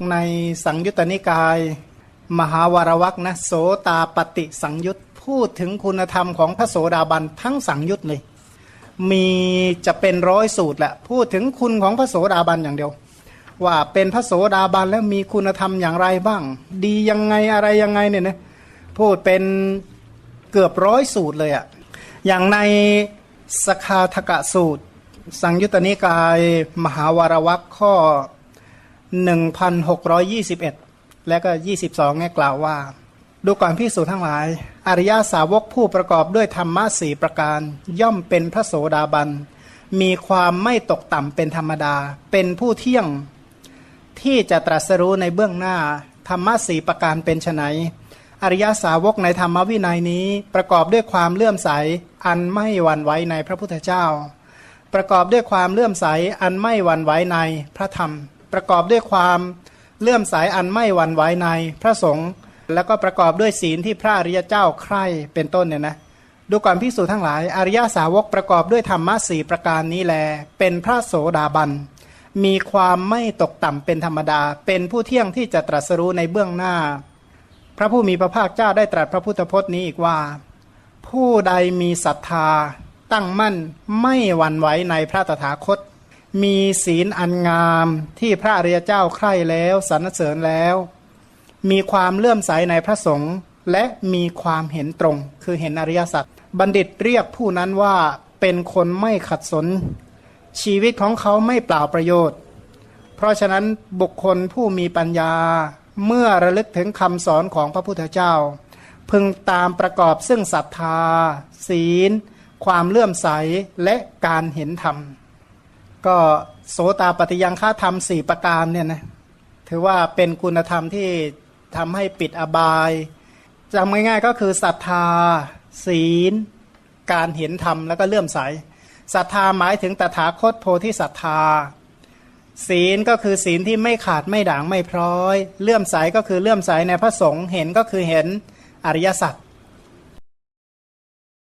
ในสังยุตตนิกาย มหาวารวักนะโสตาปฏิสังยุตพูดถึงคุณธรรมของพระโสดาบันทั้งสังยุตเลย มีจะเป็นร้อยสูตรแหละพูดถึงคุณของพระโสดาบันอย่างเดียว ว่าเป็นพระโสดาบันแล้วมีคุณธรรมอย่างไรบ้าง ดียังไงอะไรยังไงเนี่ยนะพูดเป็นเกือบร้อยสูตรเลยอะอย่างในสคาทกะสูตร สังยุตตนิกาย มหาวารวักข้อ 1621 และก็ 22เนี่ยกล่าวว่า ดูก่อนพิสูจทั้งหลาย อริยาสาวกผู้ประกอบด้วยธรรมะสี่ประการ ย่อมเป็นพระโสดาบัน มีความไม่ตกต่ำเป็นธรรมดา เป็นผู้เที่ยงที่จะตรัสรู้ในเบื้องหน้า ธรรมะสี่ประการเป็นไนอริยสาวกในธรรมวินัยนี้ประกอบด้วยความเลื่อมใส อันไม่หวั่นไหวในพระพุทธเจ้า ประกอบด้วยความเลื่อมใสอันไม่หวั่นไหวในพระธรรม ประกอบด้วยความเลื่อมใสอันไม่หวั่นไหวในพระสงฆ์แล้วก็ประกอบด้วยศีลที่พระอริยเจ้าใคร่เป็นต้นเนี่ยนะดูก่อนพิสูจทั้งหลาย อริยสาวกประกอบด้วยธรรมะสี่ประการนี้แล เป็นพระโสดาบัน มีความไม่ตกต่ำเป็นธรรมดา เป็นผู้เที่ยงที่จะตรัสรู้ในเบื้องหน้า พระผู้มีพระภาคเจ้าได้ตรัสพระพุทธพจน์นี้อีกว่า ผู้ใดมีศรัทธาตั้งมั่นไม่หวั่นไหวในพระตถาคต มีศีลอันงามที่พระอริยเจ้าใคร่แล้วสรรเสริญแล้ว มีความเลื่อมใสในพระสงฆ์และมีความเห็นตรง คือเห็นอริยสัจบัณฑิตเรียกผู้นั้นว่าเป็นคนไม่ขัดสน ชีวิตของเขาไม่เปล่าประโยชน์ เพราะฉะนั้นบุคคลผู้มีปัญญาเมื่อระลึกถึงคำสอนของพระพุทธเจ้า พึงตามประกอบซึ่งศรัทธา ศีล ความเลื่อมใสและการเห็นธรรม ก็โสตาปฏิยังฆาธรรมสี่ประการเนี่ยนะถือว่าเป็นคุณธรรมที่ทำให้ปิดอบายจำง่ายๆก็คือศรัทธา ศีล การเห็นธรรมแล้วก็เลื่อมใสศรัทธาหมายถึงตถาคตโพธิศรัทธา ศีลก็คือศีลที่ไม่ขาดไม่ด่างไม่พร้อย เลื่อมใสก็คือเลื่อมใสในพระสงฆ์เห็นก็คือเห็นอริยสัจ